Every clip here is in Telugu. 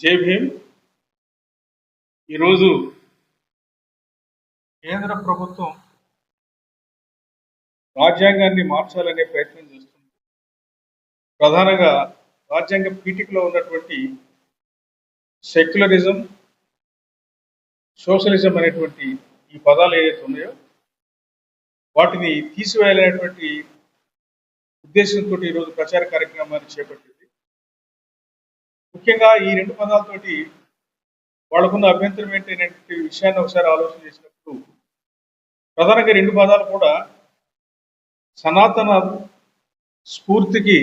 జై భీమ్ ఈరోజు కేంద్ర ప్రభుత్వం రాజ్యాంగాన్ని మార్చాలనే ప్రయత్నం చేస్తుంది. ప్రధానంగా రాజ్యాంగ పీఠికలో ఉన్నటువంటి సెక్యులరిజం సోషలిజం అనేటువంటి ఈ పదాలు ఏవైతే ఉన్నాయో వాటిని తీసివేయాలనేటువంటి ఉద్దేశంతో ఈరోజు ప్రచార కార్యక్రమాన్ని చేపట్టింది. ముఖ్యంగా ఈ రెండు పదాలతోటి వాళ్ళకున్న అభ్యంతరం ఏంటనేటువంటి విషయాన్ని ఒకసారి ఆలోచన చేసినప్పుడు ప్రధానంగా రెండు పదాలు కూడా సనాతన స్ఫూర్తికి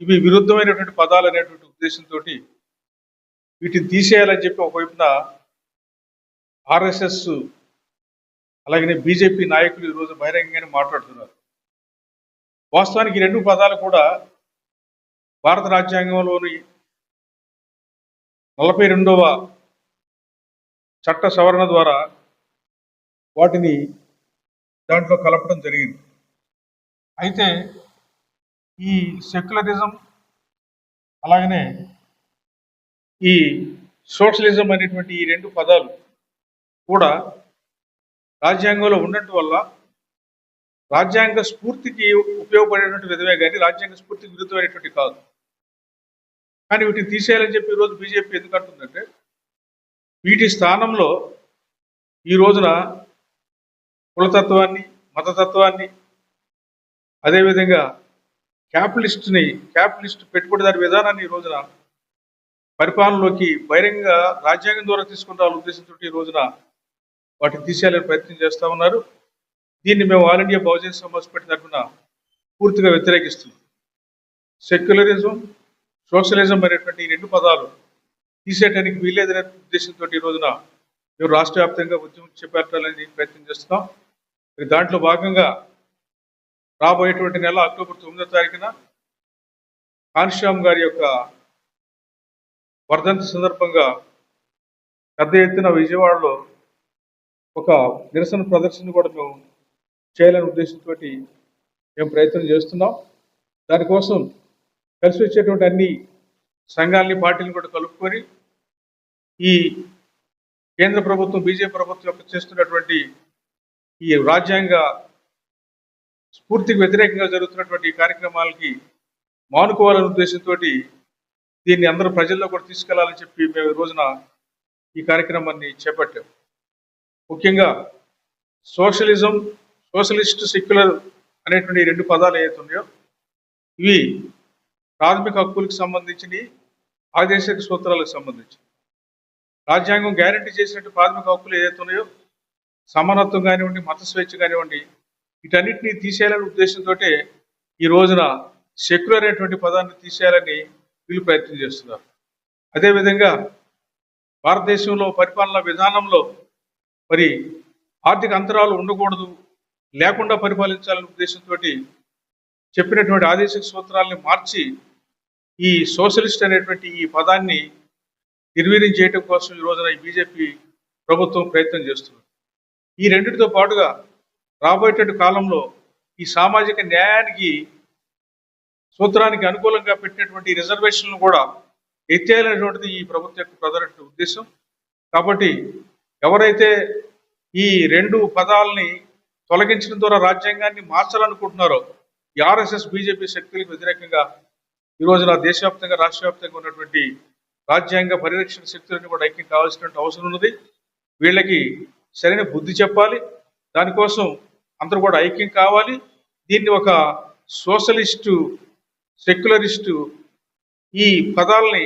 ఇవి విరుద్ధమైనటువంటి పదాలు అనేటువంటి ఉద్దేశంతో వీటిని తీసేయాలని చెప్పి ఒకవైపున ఆర్ఎస్ఎస్ అలాగనే బీజేపీ నాయకులు ఈరోజు బహిరంగంగానే మాట్లాడుతున్నారు. వాస్తవానికి ఈ రెండు పదాలు కూడా భారత రాజ్యాంగంలోని నలభై రెండవ చట్ట సవరణ ద్వారా వాటిని దాంట్లో కలపడం జరిగింది. అయితే ఈ సెక్యులరిజం అలాగనే ఈ సోషలిజం అనేటువంటి ఈ రెండు పదాలు కూడా రాజ్యాంగంలో ఉండటం వల్ల రాజ్యాంగ స్ఫూర్తికి ఉపయోగపడేటువంటి విధమే కానీ రాజ్యాంగ స్ఫూర్తికి విరుద్ధమైనటువంటి కాదు. కానీ వీటిని తీసేయాలని చెప్పి ఈరోజు బీజేపీ ఎందుకు అంటుందంటే వీటి స్థానంలో ఈ రోజున కులతత్వాన్ని మతతత్వాన్ని అదేవిధంగా క్యాపిటలిస్ట్ని క్యాపిటలిస్ట్ పెట్టుబడిదారి విధానాన్ని ఈ రోజున పరిపాలనలోకి బహిరంగ రాజ్యాంగం ద్వారా తీసుకుని ఉద్దేశంతో ఈ రోజున వాటిని తీసేయాలని ప్రయత్నం చేస్తూ ఉన్నారు. దీన్ని మేము ఆల్ ఇండియా బహుజన సమాజ్ పెట్టిన పూర్తిగా వ్యతిరేకిస్తున్నాం. సెక్యులరిజం సోషలిజం అనేటువంటి ఈ రెండు పదాలు తీసేయడానికి వీల్లేదనే ఉద్దేశంతో ఈ రోజున మేము రాష్ట్ర వ్యాప్తంగా ఉద్యమం చేపట్టాలని ప్రయత్నం చేస్తున్నాం. మరి దాంట్లో భాగంగా రాబోయేటువంటి నెల అక్టోబర్ తొమ్మిదో తారీఖున కాన్శ్యామ్ గారి యొక్క వర్ధంతి సందర్భంగా పెద్ద ఎత్తున విజయవాడలో ఒక నిరసన ప్రదర్శన కూడా మేము చేయాలనే ఉద్దేశంతో మేము ప్రయత్నం చేస్తున్నాం. దానికోసం కలిసి వచ్చేటువంటి అన్ని సంఘాలని పార్టీలను కూడా కలుపుకొని ఈ కేంద్ర ప్రభుత్వం బీజేపీ ప్రభుత్వం యొక్క చేస్తున్నటువంటి ఈ రాజ్యాంగ స్ఫూర్తికి వ్యతిరేకంగా జరుగుతున్నటువంటి ఈ కార్యక్రమాలకి మానుకోవాలనే ఉద్దేశంతో దీన్ని అందరూ ప్రజల్లో కూడా తీసుకెళ్ళాలని చెప్పి మేము ఈ రోజున ఈ కార్యక్రమాన్ని చేపట్టాం. ముఖ్యంగా సోషలిజం సోషలిస్ట్ సెక్యులర్ అనేటువంటి రెండు పదాలు ఏవైతే ఉన్నాయో ఇవి ప్రాథమిక హక్కులకు సంబంధించి ఆదేశక సూత్రాలకు సంబంధించి రాజ్యాంగం గ్యారంటీ చేసినట్టు ప్రాథమిక హక్కులు ఏదైతే ఉన్నాయో సమానత్వం కానివ్వండి మత స్వేచ్ఛ కానివ్వండి వీటన్నిటిని తీసేయాలనే ఉద్దేశంతో ఈ రోజున సెక్యులర్ అనేటువంటి పదాన్ని తీసేయాలని వీళ్ళు ప్రయత్నం చేస్తున్నారు. అదేవిధంగా భారతదేశంలో పరిపాలన విధానంలో మరి ఆర్థిక అంతరాలు ఉండకూడదు లేకుండా పరిపాలించాలనే ఉద్దేశంతో చెప్పినటువంటి ఆదేశిక సూత్రాలని మార్చి ఈ సోషలిస్ట్ అనేటువంటి ఈ పదాన్ని నిర్వీర్యం చేయటం కోసం ఈ రోజున ఈ బీజేపీ ప్రభుత్వం ప్రయత్నం చేస్తుంది ఈ రెండింటితో పాటుగా రాబోయేటువంటి కాలంలో ఈ సామాజిక న్యాయానికి సూత్రానికి అనుకూలంగా పెట్టినటువంటి రిజర్వేషన్లు కూడా ఎత్తేయాలనేటువంటిది ఈ ప్రభుత్వం యొక్క ప్రధాన ఉద్దేశం. కాబట్టి ఎవరైతే ఈ రెండు పదాలని తొలగించడం ద్వారా రాజ్యాంగాన్ని మార్చాలనుకుంటున్నారో ఈ ఆర్ఎస్ఎస్ బీజేపీ శక్తులకు వ్యతిరేకంగా ఈ రోజున దేశవ్యాప్తంగా రాష్ట్ర వ్యాప్తంగా ఉన్నటువంటి రాజ్యాంగ పరిరక్షణ శక్తులను కూడా ఐక్యం కావాల్సినటువంటి అవసరం ఉన్నది. వీళ్ళకి సరైన బుద్ధి చెప్పాలి. దానికోసం అందరూ కూడా ఐక్యం కావాలి. దీన్ని ఒక సోషలిస్టు సెక్యులరిస్టు ఈ పదాలని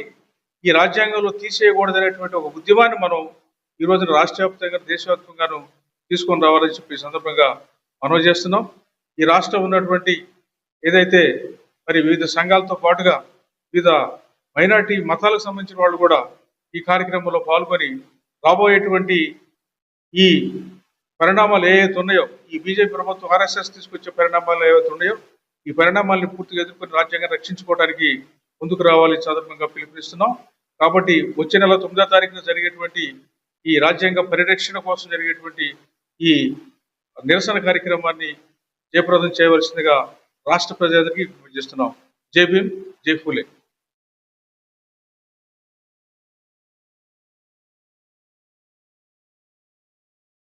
ఈ రాజ్యాంగంలో తీసేయకూడదనేటువంటి ఒక ఉద్యమాన్ని మనం ఈ రోజున రాష్ట్ర వ్యాప్తంగా దేశవ్యాప్తంగాను తీసుకొని రావాలని చెప్పి సందర్భంగా మనవి చేస్తున్నాం. ఈ రాష్ట్రం ఉన్నటువంటి ఏదైతే మరి వివిధ సంఘాలతో పాటుగా వివిధ మైనార్టీ మతాలకు సంబంధించిన వాళ్ళు కూడా ఈ కార్యక్రమంలో పాల్గొని రాబోయేటువంటి ఈ పరిణామాలు ఏవైతే ఉన్నాయో ఈ బీజేపీ ప్రభుత్వం ఆర్ఎస్ఎస్ తీసుకొచ్చే పరిణామాలు ఏవైతే ఉన్నాయో ఈ పరిణామాలను పూర్తిగా ఎదుర్కొని రాజ్యాంగం రక్షించుకోవడానికి ముందుకు రావాలని సందర్భంగా పిలుపునిస్తున్నాం. కాబట్టి వచ్చే నెల తొమ్మిదో తారీఖున జరిగేటువంటి ఈ రాజ్యాంగ పరిరక్షణ కోసం జరిగేటువంటి ఈ నిరసన కార్యక్రమాన్ని జయప్రదం చేయవలసిందిగా రాష్ట్ర ప్రజలందరికీ విజ్ఞప్తి చేస్తున్నాం జై భీమ్ జై ఫూలే